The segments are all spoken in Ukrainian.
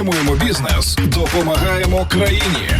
Підтримуємо бізнес, допомагаємо країні.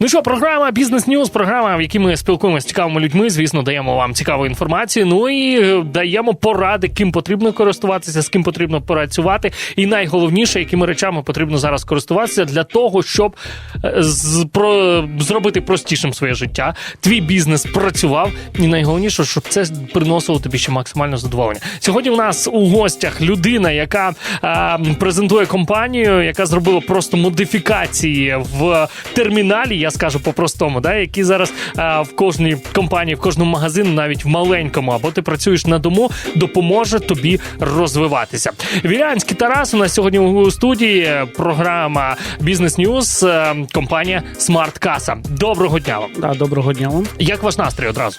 Ну що, програма Бізнес Ньюз, програма, в якій ми спілкуємося з цікавими людьми. Звісно, даємо вам цікаву інформацію. Ну і е, даємо поради, ким потрібно користуватися, з ким потрібно працювати. І найголовніше, якими речами потрібно зараз користуватися для того, щоб е, з, про, зробити простішим своє життя. Твій бізнес працював, і найголовніше, щоб це приносило тобі ще максимально задоволення. Сьогодні у нас у гостях людина, яка е, презентує компанію, яка зробила просто модифікації в терміналі. Я скажу по-простому, да, які зараз а, в кожній компанії, в кожному магазину, навіть в маленькому, або ти працюєш на дому, допоможе тобі розвиватися. Вілянський Тарас у нас сьогодні у студії. Програма Бізнес Ньюз, е, компанія Смарт Каса. Доброго дня вам. Да, доброго дня вам. Як ваш настрій одразу?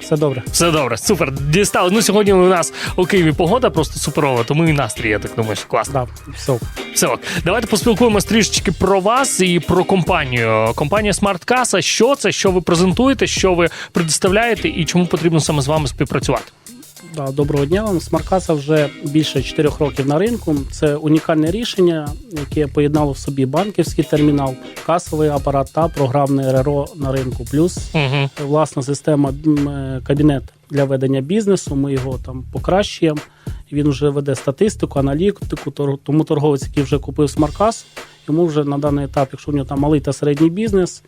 Все добре. Все добре, супер. Дістали. Ну сьогодні у нас у Києві погода просто суперова, тому і настрій, я так думаю, що класно. Да, все. Все, ок. давайте поспілкуємось трішечки про вас і про компанію. Компанія SmartCasa. Що це, що ви презентуєте, що ви предоставляєте і чому потрібно саме з вами співпрацювати? Да, доброго дня вам. Смаркаса вже більше 4 років на ринку. Це унікальне рішення, яке поєднало в собі банківський термінал, касовий апарат та програмне РРО на ринку. Плюс Угу. власна система е, кабінет для ведення бізнесу. Ми його там покращуємо. Він вже веде статистику, аналітику. Тому торговець, який вже купив смаркас, йому вже на даний етап, якщо в нього там малий та середній бізнес,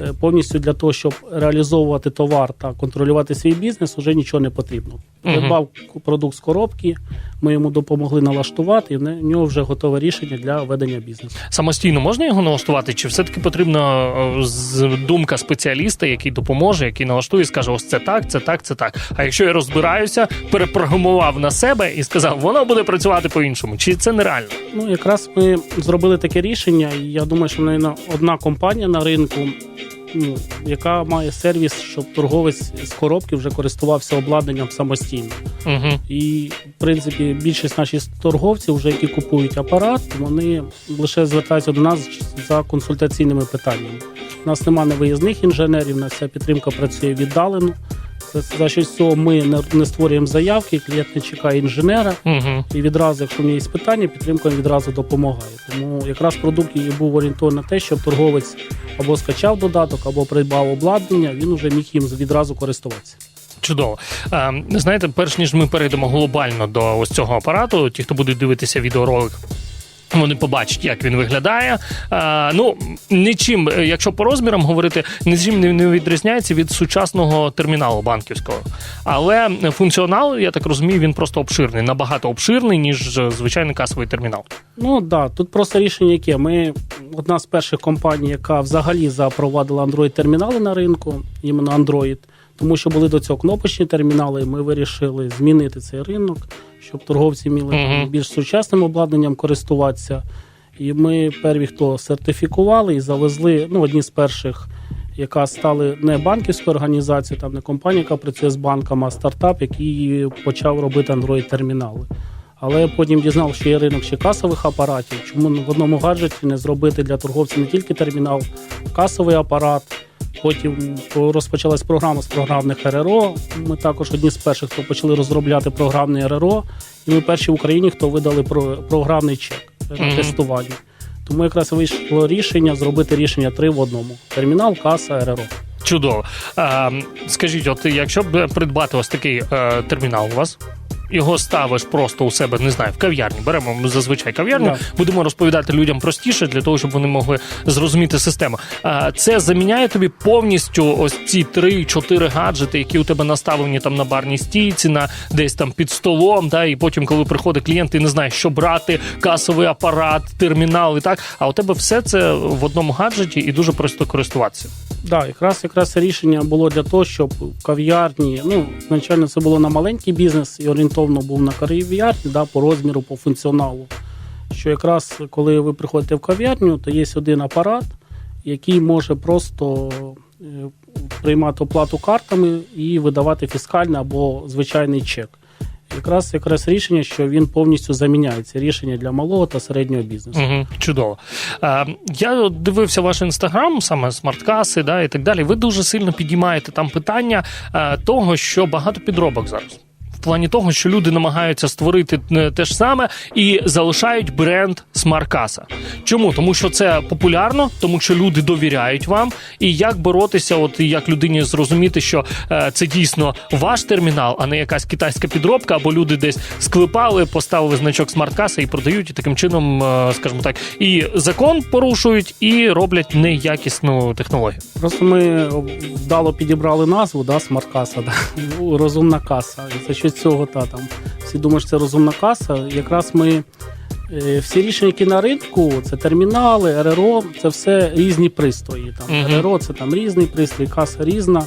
е, повністю для того, щоб реалізовувати товар та контролювати свій бізнес, вже нічого не потрібно. Придбав продукт з коробки, ми йому допомогли налаштувати, і в нього вже готове рішення для ведення бізнесу. Самостійно можна його налаштувати? Чи все-таки потрібна е, думка спеціаліста, який допоможе, який налаштує і скаже: ось це так, це так, це так. А якщо я розбираюся, перепрограмував на себе і сказав, воно буде працювати по-іншому. Чи це нереально? Ну, якраз ми зробили таке рішення, і я думаю, що навіть одна компанія на ринку, ну, яка має сервіс, щоб торговець з коробки вже користувався обладнанням самостійно. Угу. І в принципі більшість наших торговців, вже які купують апарат, вони лише звертаються до нас за консультаційними питаннями. У нас немає невиїзних інженерів, у нас вся підтримка працює віддалено. За що цього ми не, створюємо заявки, клієнт не чекає інженера. Угу. І відразу, якщо в нього є питання, підтримка відразу допомагає. Тому якраз продукт і був орієнтований на те, щоб торговець або скачав додаток, або придбав обладнання, він вже міг їм відразу користуватися. Чудово. Е, знаєте, перш ніж ми перейдемо глобально до ось цього апарату, ті, хто будуть дивитися відеоролик. Вони побачать, як він виглядає. А, ну нічим, е, якщо по розмірам говорити, нічим не, відрізняється від сучасного терміналу банківського. Але функціонал, я так розумію, він просто обширний, набагато обширний, ніж е, звичайний касовий термінал. Ну так, да, тут просто рішення яке. Ми одна з перших компаній, яка взагалі запровадила Android-термінали на ринку, іменно Android. Тому що були до цього кнопочні термінали, і ми вирішили змінити цей ринок, щоб торговці мали Мгм. більш сучасним обладнанням користуватися. І ми перві, хто сертифікували і завезли ну, одні з перших, яка стали не банківською організацією, там не компанія, яка працює з банками, а стартап, який почав робити Android-термінали. Але потім дізнав, що є ринок ще касових апаратів. Чому в одному гаджеті не зробити для торговців не тільки термінал, касовий апарат. Потім розпочалась програма з програмних РРО. Ми також одні з перших, хто почали розробляти програмне РРО. І ми перші в Україні, хто видали про- програмний чек на Мгм. тестування. Тому якраз вийшло рішення зробити рішення три в одному: термінал, каса, РРО. Чудово. А, скажіть, от якщо б придбати ось такий е, термінал у вас. Його ставиш просто у себе, не знаю, в кав'ярні. Беремо зазвичай кав'ярню, Да. будемо розповідати людям простіше для того, щоб вони могли зрозуміти систему. А це заміняє тобі повністю ось ці три-чотири гаджети, які у тебе наставлені там на барній стійці, на десь там під столом. Да, і потім, коли приходить клієнт, ти не знаєш, що брати, касовий апарат, термінал і так. А у тебе все це в одному гаджеті і дуже просто користуватися. Да, якраз якраз рішення було для того, щоб в кав'ярні, ну, звичайно, це було на маленький бізнес і орієнтовно був на кав'ярні, да, по розміру, по функціоналу. Що якраз коли ви приходите в кав'ярню, то є один апарат, який може просто е, приймати оплату картами і видавати фіскальний або звичайний чек. Якраз якраз рішення, що він повністю заміняє це рішення для малого та середнього бізнесу. Угу, чудово. Е, я дивився ваш інстаграм, саме смарткаси, да, і так далі. Ви дуже сильно підіймаєте там питання е, того, що багато підробок зараз. Плані того, що люди намагаються створити е, те ж саме і залишають бренд смаркаса. Чому? Тому що це популярно, тому що люди довіряють вам. І як боротися, от як людині зрозуміти, що е, це дійсно ваш термінал, а не якась китайська підробка, або люди десь склепали, поставили значок смарткаса і продають, і таким чином, е, скажімо так, і закон порушують, і роблять неякісну технологію. Просто ми вдало підібрали назву, да, смарт-каса, да, ну, розумна каса. І за що цього та там всі думають, що це розумна каса. Якраз ми е, всі рішення, які на ринку, це термінали, РРО, це все різні пристрої. Там Мгм. РРО це там різний пристрій, каса різна.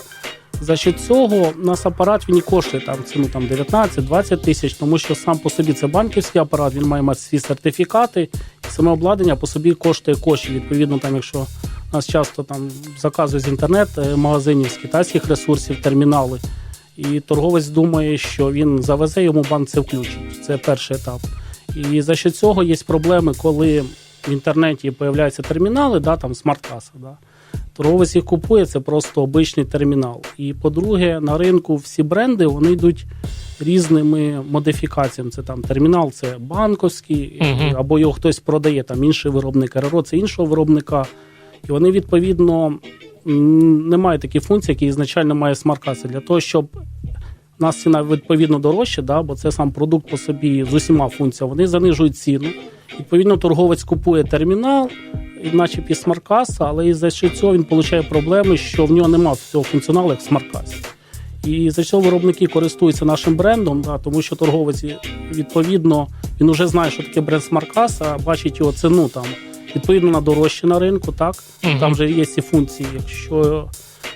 За що цього у нас апарат він і коштує там ціну там 19-20 тисяч, тому що сам по собі це банківський апарат, він має мати свої сертифікати, і саме обладнання по собі коштує коштів. Відповідно, там, якщо нас часто там заказують з інтернет-магазинів, з китайських ресурсів, термінали. І торговець думає, що він завезе, йому банк це включить. Це перший етап. І за що цього є проблеми, коли в інтернеті з'являються термінали, да, там смарт-каса. Да. Торговець їх купує, це просто обичний термінал. І по-друге, на ринку всі бренди вони йдуть різними модифікаціями. Це там термінал, це банковський, Мгм. або його хтось продає, там інший виробник, РРО це іншого виробника. І вони відповідно м, не мають такі функції, які ізначально має смарт-каса. Для того, щоб у нас ціна відповідно дорожча, да, бо це сам продукт по собі з усіма функціями, вони занижують ціну. Відповідно, торговець купує термінал, і наче під смарт-каса, але із за що цього він отримує проблеми, що в нього немає всього функціоналу, як в смарт-касі. І за цього виробники користуються нашим брендом, да, тому що торговець відповідно він вже знає, що таке бренд смарт-каса, бачить його ціну там відповідно на дорожче на ринку, так Мгм. там вже є ці функції. Якщо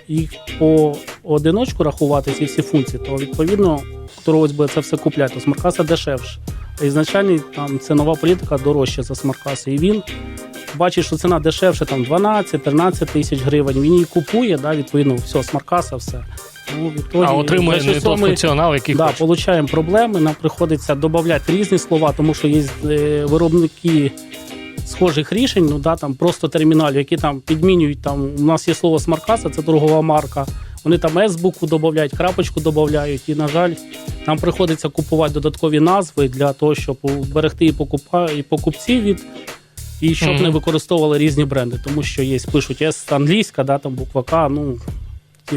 їх по одиночку рахувати, ці всі функції, то відповідно торговець буде це все купляти. То смаркаса дешевше. А ізначально там цінова політика дорожча за смаркаси. І він бачить, що ціна дешевше, там 12-13 тисяч гривень. Він її купує, да, відповідно, все, смаркаса, все. Ну, відтоді, А отримує не той функціонал, який Да, хоче. получаємо проблеми. Нам приходиться додати різні слова, тому що є е, виробники схожих рішень, ну да, там просто терміналів, які там підмінюють. Там у нас є слово смаркаса, це торгова марка. Вони там С-букву додають, крапочку додають. І, на жаль, нам приходиться купувати додаткові назви для того, щоб уберегти і покупа і покупців від. І щоб Мгм. не використовували різні бренди, тому що є, пишуть С англійська, да, там буква К, ну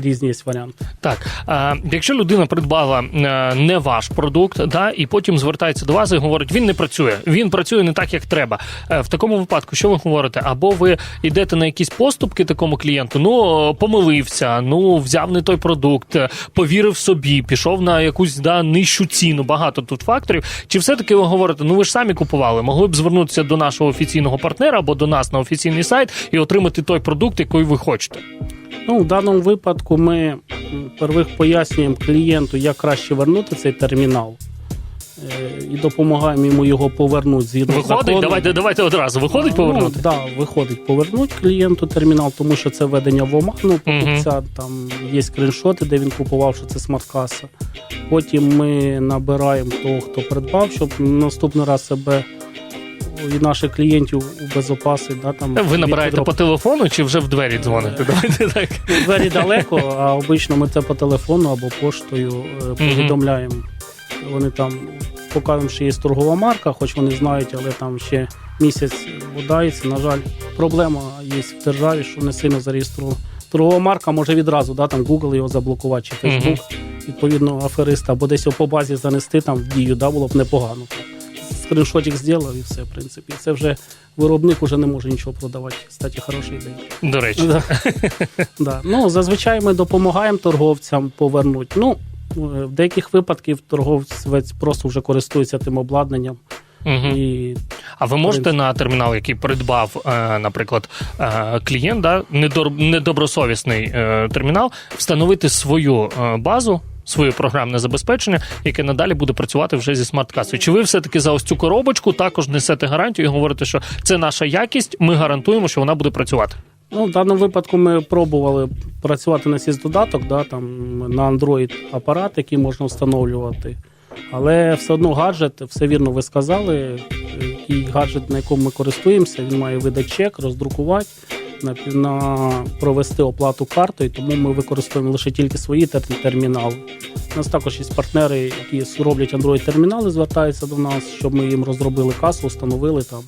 різні є варіанти. Так, а, якщо людина придбала е, не ваш продукт, да, і потім звертається до вас і говорить, він не працює, він працює не так, як треба. Е, В такому випадку, що ви говорите? Або ви йдете на якісь поступки такому клієнту, ну помилився, ну взяв не той продукт, е, повірив собі, пішов на якусь да, нижчу ціну. Багато тут факторів. Чи все-таки ви говорите, ну ви ж самі купували, могли б звернутися до нашого офіційного партнера або до нас на офіційний сайт і отримати той продукт, який ви хочете? Ну, в даному випадку ми первих пояснюємо клієнту, як краще вернути цей термінал. е, І допомагаємо йому його повернути згідно Виходить, закону. давайте, давайте одразу. Виходить повернути? Ну, да, виходить повернути клієнту термінал, тому що це введення в оману покупця. Там є скріншоти, де він купував, що це смарт-каса. Потім ми набираємо того, хто придбав, щоб наступний раз себе і наших клієнтів убезопасити. Да, там, Ви набираєте по телефону чи вже в двері дзвоните? Давайте так. Двері далеко, а обично ми це по телефону або поштою е, повідомляємо. Вони там показуємо, що є торгова марка, хоч вони знають, але там ще місяць бодається. На жаль, проблема є в державі, що не сильно зареєстрована. Торгова марка може відразу, да, там Google його заблокувати чи Facebook. Відповідно, афериста або десь його по базі занести там в дію, да, було б непогано. Скріншотик зробив і все, в принципі. Це вже виробник уже не може нічого продавати. Кстати, хороша ідея. До речі. Да. да. Ну, зазвичай ми допомагаємо торговцям повернути. Ну, е, в деяких випадках торговець просто вже користується тим обладнанням. Мгм. І А ви можете на термінал, який придбав, е, наприклад, е, клієнт, да, недобросовісний термінал, встановити свою базу. Своє програмне забезпечення, яке надалі буде працювати вже зі смарт-касою. Чи ви все-таки за ось цю коробочку також несете гарантію і говорите, що це наша якість, ми гарантуємо, що вона буде працювати? ну, в даному випадку ми пробували працювати на сіс додаток, да, там, на Android апарат, який можна встановлювати. Але все одно гаджет, все вірно ви сказали. Який гаджет, на якому ми користуємося, він має видати чек, роздрукувати, на, на провести оплату картою, тому ми використовуємо лише тільки свої тер- термінали. У нас також є партнери, які роблять Android-термінали, звертаються до нас, щоб ми їм розробили касу, встановили там.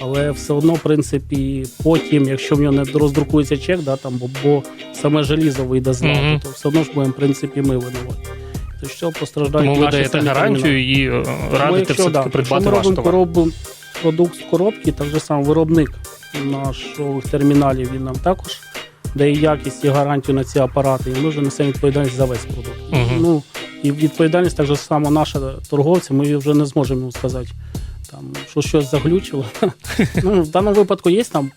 Але все одно, в принципі, потім, якщо в нього не роздрукується чек, да, там, бо, бо саме желізо вийде з ладу, Мгм. то все одно ж будемо, в принципі, ми винувати. То що постраждають Тому ви даєте гарантію і е, радите якщо, все да, придбати якщо ми робимо продукт з коробки, так же сам виробник наших терміналів він нам також дає якість і гарантію на ці апарати, і ми вже несемо відповідальність за весь продукт. Угу. Ну і відповідальність так же само наша торговця, ми вже не зможемо сказати. Там що щось заглючило. ну, в даному випадку є там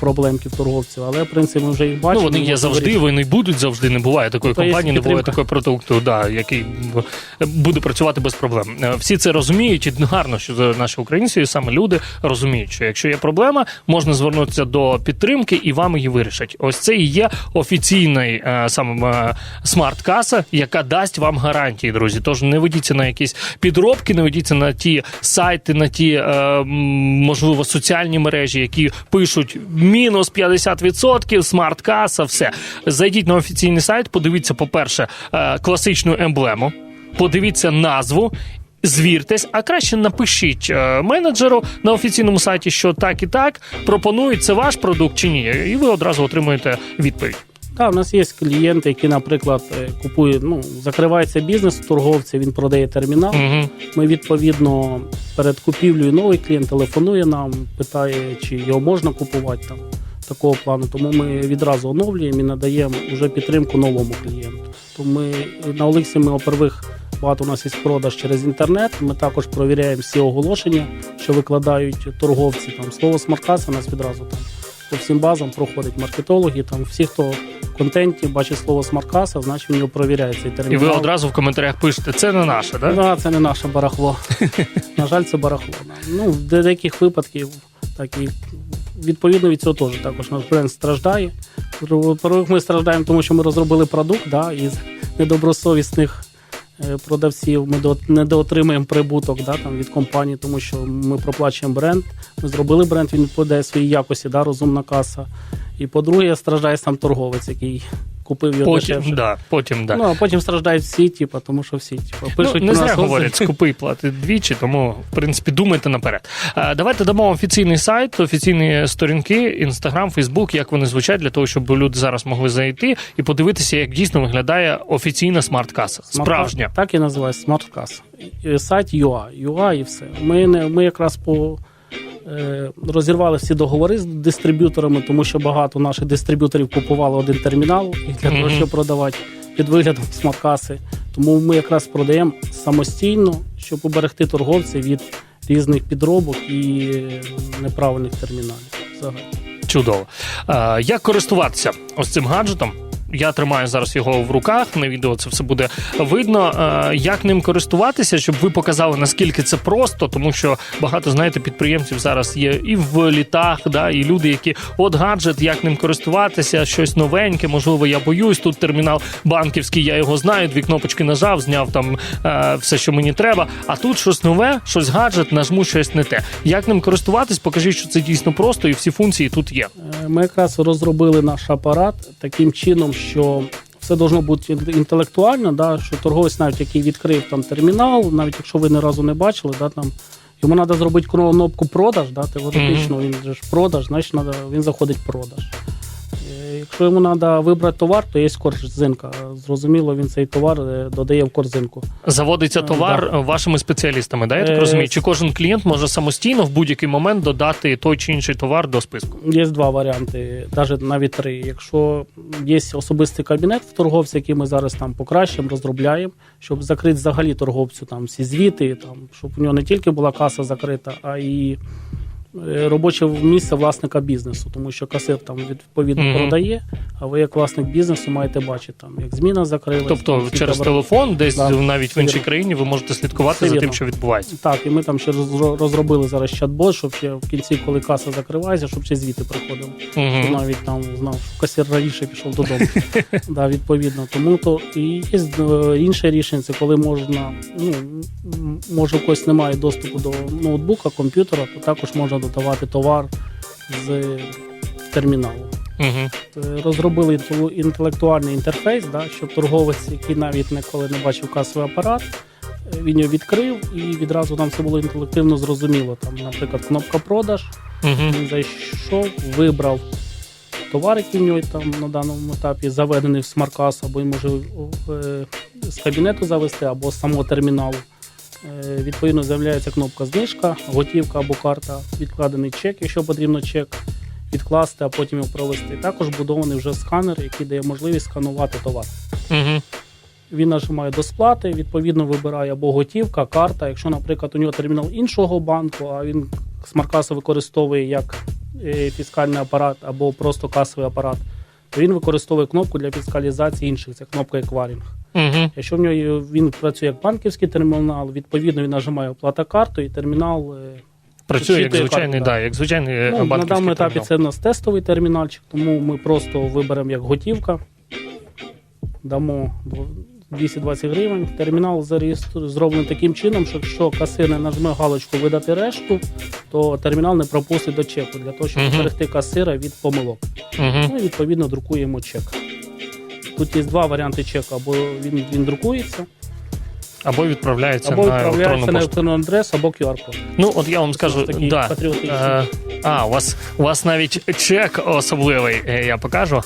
проблемки в торговців, але в принципі ми вже їх Ну, вони є завжди, вирішити. вони будуть завжди. Не буває такої То компанії, не буває такого продукту, да, який буде працювати без проблем. Е, Всі це розуміють, і гарно, що наші українці, і саме люди розуміють, що якщо є проблема, можна звернутися до підтримки і вам її вирішать. Ось це і є офіційний е, саме е, смарт-каса, яка дасть вам гарантії, друзі. Тож не ведіться на якісь підробки, не ведіться на ті сайти, на ті е, можливо соціальні мережі, які пишуть мінус 50%, смарт-каса, все. Зайдіть на офіційний сайт, подивіться, по-перше, е, класичну емблему, подивіться назву. Звіртесь, а краще напишіть е, менеджеру на офіційному сайті, що так і так пропонують це ваш продукт чи ні, і ви одразу отримуєте відповідь. Так, у нас є клієнти, які, наприклад, купують, ну, закривається бізнес у торговця, він продає термінал. Угу. Ми відповідно перед купівлею новий клієнт телефонує нам, питає, чи його можна купувати там такого плану. Тому ми відразу оновлюємо і надаємо вже підтримку новому клієнту. Тому ми на Олексі ми опервих багато у нас є продаж через інтернет. Ми також провіряємо всі оголошення, що викладають торговці. Там слово смаркаса у нас відразу там по всім базам проходить маркетологи. Там всі, хто в контенті бачить слово смаркаса, значить він його провіряє цей І ви одразу в коментарях пишете, це не наше, так? Да, це не наше барахло. На жаль, це барахло. Ну, в деяких випадків так і відповідно від цього теж також наш бренд страждає. По-перше, ми страждаємо, тому що ми розробили продукт, да, і з недобросовісних продавців ми до- недоотримуємо прибуток да, там, від компанії, тому що ми проплачуємо бренд. Ми зробили бренд, він подає своїй якості, да, розумна каса. І по-друге, страждає сам торговець, який купив його Потім, дешевше. да, потім, да. Ну, а потім страждають всі, типу, тому що всі типу, пишуть ну, не зря говорять, отзиви. скупий платить двічі, тому в принципі думайте наперед. Е, Давайте дамо офіційний сайт, офіційні сторінки, інстаграм, фейсбук, як вони звучать, для того, щоб люди зараз могли зайти і подивитися, як дійсно виглядає офіційна смарт-каса. Справжня. Так і називається смарт-каса. Сайт UA, UA і все. Ми, не, ми якраз по. Е, Розірвали всі договори з дистриб'юторами, тому що багато наших дистриб'юторів купували один термінал і для того, щоб продавати під виглядом смарт-каси. Тому ми якраз продаємо самостійно, щоб уберегти торговців від різних підробок і неправильних терміналів. Взагалі. Чудово. Е, Як користуватися ось цим гаджетом? Я тримаю зараз його в руках. На відео це все буде видно. Е, Як ним користуватися, щоб ви показали наскільки це просто, тому що багато знаєте підприємців зараз є і в літах, да, і люди, які от гаджет, як ним користуватися, щось новеньке. Можливо, я боюсь. Тут термінал банківський, я його знаю. Дві кнопочки нажав, зняв там е, все, що мені треба. А тут щось нове, щось гаджет, нажму щось не те. Як ним користуватись? Покажіть, що це дійсно просто, і всі функції тут є. Ми якраз розробили наш апарат таким чином, що все должно бути інтелектуально, да, що торговець, навіть який відкрив там термінал, навіть якщо ви ні разу не бачили, да, там, йому треба зробити кнопку продаж, да, теоретично він же ж продаж, значить надо, він заходить в продаж. Якщо йому треба вибрати товар, то є корзинка. Зрозуміло, він цей товар е, додає в корзинку. Заводиться Е, товар вашими спеціалістами, да? я так Е, розумію? Чи кожен клієнт може самостійно в будь-який момент додати той чи інший товар до списку? Є два варіанти, навіть навіть три. Якщо є особистий кабінет в торговця, який ми зараз там покращимо, розробляємо, щоб закрити взагалі торговцю там всі звіти, там щоб у нього не тільки була каса закрита, а і робоче місце власника бізнесу, тому що касир там відповідно Мгм. продає, а ви як власник бізнесу маєте бачити там, як зміна закрилась. Тобто там, через товари- телефон, десь Да, навіть в іншій країні, ви можете слідкувати Все за тим, що відбувається. Так, і ми там ще розробили зараз чат-бот, щоб ще в кінці, коли каса закривається, щоб ще звіти приходили. Щоб Угу. навіть там знав, що касір раніше пішов додому. да, відповідно. Тому то і є е, інше рішення, це коли можна, ну може у когось немає доступу до ноутбука, комп'ютера, то також можна додавати товар з терміналу. Угу. Розробили інтелектуальний інтерфейс, да, щоб торговець, який навіть ніколи не бачив касовий апарат, е, він його відкрив і відразу нам все було інтелективно зрозуміло. Там, наприклад, кнопка продаж. Угу. Він зайшов, вибрав товар, який в нього там на даному етапі заведений в смаркас, або він може е, з кабінету завести, або з самого терміналу. Е, Відповідно, з'являється кнопка знижка, готівка або карта, відкладений чек, якщо потрібно чек відкласти, а потім його провести. Також будований вже сканер, який дає можливість сканувати товар. Угу. Він нажимає до сплати, відповідно вибирає або готівка, карта. Якщо, наприклад, у нього термінал іншого банку, а він смарт-касу використовує як е, фіскальний апарат або просто касовий апарат, він використовує кнопку для фіскалізації інших. Це кнопка екварінг. Угу. Якщо в нього він працює як банківський термінал, відповідно він нажимає оплата карту і термінал. е, Працює як звичайний, карту, да, як звичайний ну, банківський на даному етапі термінал. це в нас тестовий термінальчик, тому ми просто виберемо як готівка, дамо 220 гривень. Термінал зареєстру- зроблений таким чином, що якщо касир не нажме галочку видати решту, то термінал не пропустить до чеку для того, щоб Мгм. зберегти касира від помилок. Угу. Ну і відповідно друкуємо чек. Тут є два варіанти чеку: або він, він друкується, Або відправляється або на електронну на пошту. або QR-код. Ну, от я вам скажу, такий да. Е, а, у вас, у вас навіть чек особливий, е, я покажу.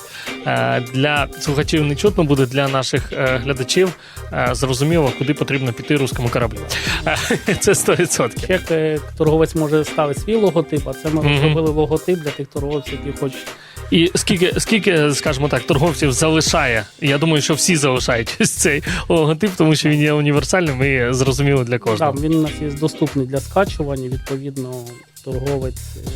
Е, Для слухачів не чутно буде, для наших е, глядачів е, зрозуміло, куди потрібно піти руському кораблю. Е, Це 100%. Чек торговець може ставити свій логотип, а це ми Мгм. розробили логотип для тих торговців, які хочуть. І скільки, скільки, скажімо так, торговців залишає? Я думаю, що всі залишають цей логотип, тому що він є універсальним і зрозуміло для кожного. Так, він у нас є доступний для скачування. Відповідно, торговець е,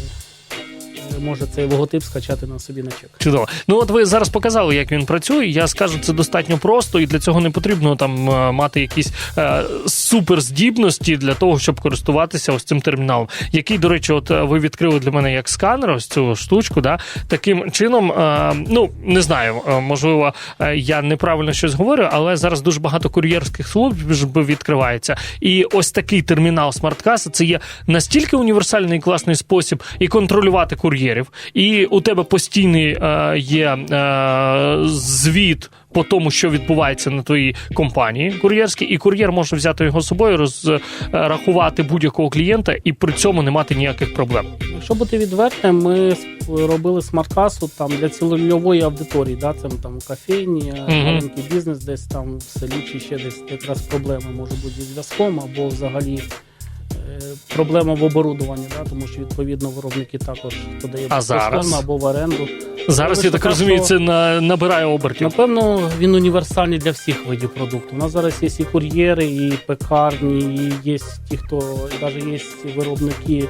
може цей логотип скачати на собі на чек. Чудово. Ну от ви зараз показали, як він працює. Я скажу, це достатньо просто, і для цього не потрібно там е, мати якісь е, суперздібності для того, щоб користуватися ось цим терміналом. Який, до речі, от е, ви відкрили для мене як сканер, ось цю штучку. Да? Таким чином, е, ну не знаю, е, можливо, я неправильно щось говорю, але зараз дуже багато кур'єрських служб відкривається. І ось такий термінал смарткаса це є настільки універсальний і класний спосіб і контролювати кур'єрів, і у тебе постійний е, є е, звіт. По тому, що відбувається на твоїй компанії кур'єрській, і кур'єр може взяти його з собою, розрахувати будь-якого клієнта і при цьому не мати ніяких проблем. Якщо бути відвертим, ми робили смарт-касу там для цільової аудиторії, да, це там кофейні, маленький бізнес, десь там в селі чи ще десь якраз проблеми може бути зі зв'язком або взагалі. Е, Проблема в оборудуванні, да, тому що відповідно виробники також зараз? безкоштовно або в оренду. Зараз я так розумію, це на, набирає обертів. Напевно, він універсальний для всіх видів продукту. У нас зараз є і кур'єри, і пекарні, і є ті, хто навіть є виробники,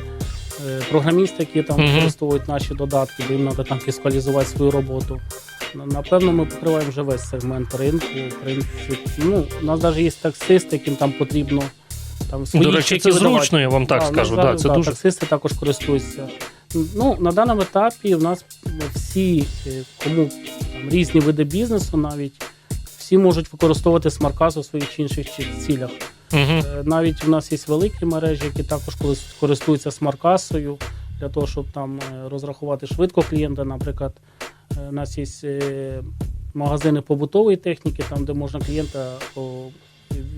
е, програмісти, які там використовують наші додатки, бо їм треба там фіскалізувати свою роботу. Напевно, ми покриваємо вже весь сегмент ринку. В принципі, ну, у нас навіть є таксисти, яким там потрібно там свої До речі, це видавати. зручно, я вам так Да, скажу. Да, це да, дуже таксисти також користуються. Ну, на даному етапі в нас всі, е, кому там, різні види бізнесу навіть, всі можуть використовувати смарказ у своїх чи інших цілях. Угу. Навіть у нас є великі мережі, які також користуються смаркасою для того, щоб там е, розрахувати швидко клієнта. Наприклад, у нас є магазини побутової техніки, там де можна клієнта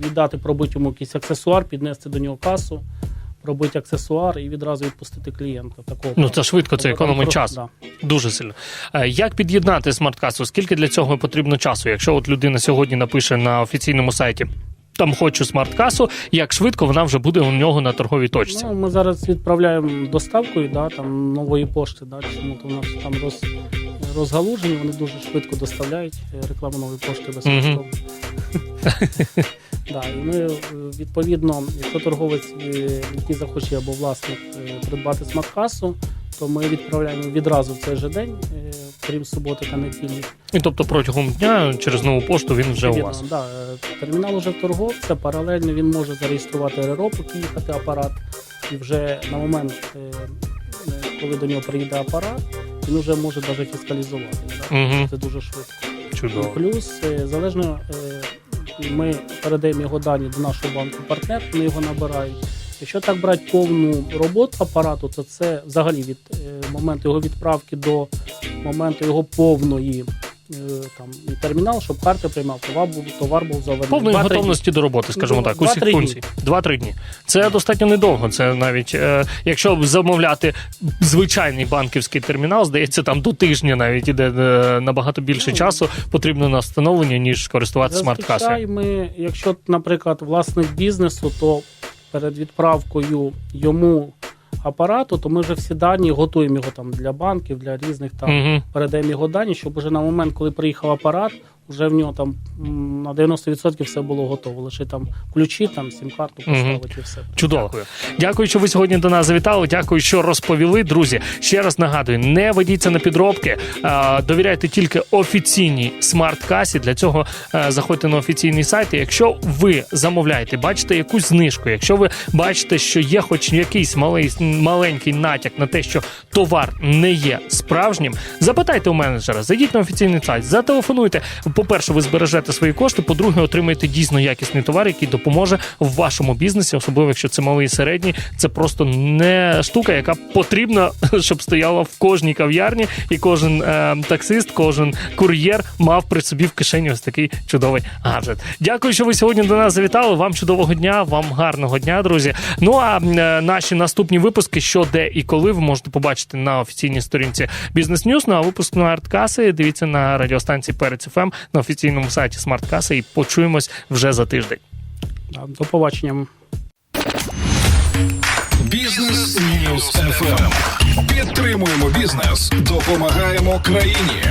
віддати, пробити йому якийсь аксесуар, піднести до нього касу, пробити аксесуар і відразу відпустити клієнта. Такого Ну це швидко, це економить час. да. Дуже сильно. Е, Як під'єднати смарт-касу? Скільки для цього потрібно часу? Якщо от людина сьогодні напише на офіційному сайті. Там хочу смарт-касу, як швидко вона вже буде у нього на торговій точці. Ну, ми зараз відправляємо доставкою да, там, нової пошти. Да, чому то в нас там роз, розгалужені, вони дуже швидко доставляють е, рекламу нової пошти безкоштовно. да, і ми, відповідно, якщо торговець, е, який захоче або власник е, придбати смарт-касу, то ми відправляємо відразу в цей же день, е, крім суботи та неділі. І тобто протягом дня через нову пошту він вже у вас. Да, термінал уже в торговця, паралельно він може зареєструвати РРО, поки їхати апарат. І вже на момент, коли до нього приїде апарат, він вже може навіть фіскалізувати. Да? Угу. Це дуже швидко. Чудово. Плюс, залежно, ми передаємо його дані до нашого банку партнер, вони його набирають. Якщо так брати повну роботу апарату, то це взагалі від е, моменту його відправки до моменту його повної там і термінал, щоб карти приймав, товар був товар був заведений. Повної Два-три готовності до роботи, скажімо Ну, так, два-три усіх дні. функцій. Два-три дні. Це достатньо недовго. Це навіть е, якщо замовляти звичайний банківський термінал, здається, там до тижня навіть іде е, набагато більше Ну, часу потрібно на встановлення, ніж користуватися смарт-касою. Зазвичай ми, якщо, наприклад, власник бізнесу, то перед відправкою йому апарату, то ми вже всі дані готуємо його там для банків, для різних там Угу. передаємо його дані, щоб уже на момент, коли приїхав апарат, вже в нього там на 90% все було готово. Лише там ключі, там сім-карту поставити і все. Чудово. Дякую, що ви сьогодні до нас завітали. Дякую, що розповіли. Друзі, ще раз нагадую, не ведіться на підробки, довіряйте тільки офіційній смарт-касі. Для цього е, заходьте на офіційний сайт. І якщо ви замовляєте, бачите якусь знижку, якщо ви бачите, що є хоч якийсь малий, маленький натяк на те, що товар не є справжнім, запитайте у менеджера, зайдіть на офіційний сайт, зателефонуйте. По-перше, ви збережете свої кошти. По-друге, отримаєте дійсно якісний товар, який допоможе в вашому бізнесі, особливо якщо це малий і середній. Це просто не штука, яка потрібна, щоб стояла в кожній кав'ярні, і кожен е, таксист, кожен кур'єр мав при собі в кишені ось такий чудовий гаджет. Дякую, що ви сьогодні до нас завітали. Вам чудового дня, вам гарного дня, друзі. Ну а е, наші наступні випуски, що де і коли, ви можете побачити на офіційній сторінці Бізнес Ньюс. Ну а випуск на арткаси дивіться на радіостанції Перець ФМ на офіційному сайті Смарткаси. І почуємось вже за тиждень. До побачення. Бізнес Ньюс ФМ. Підтримуємо бізнес, допомагаємо країні.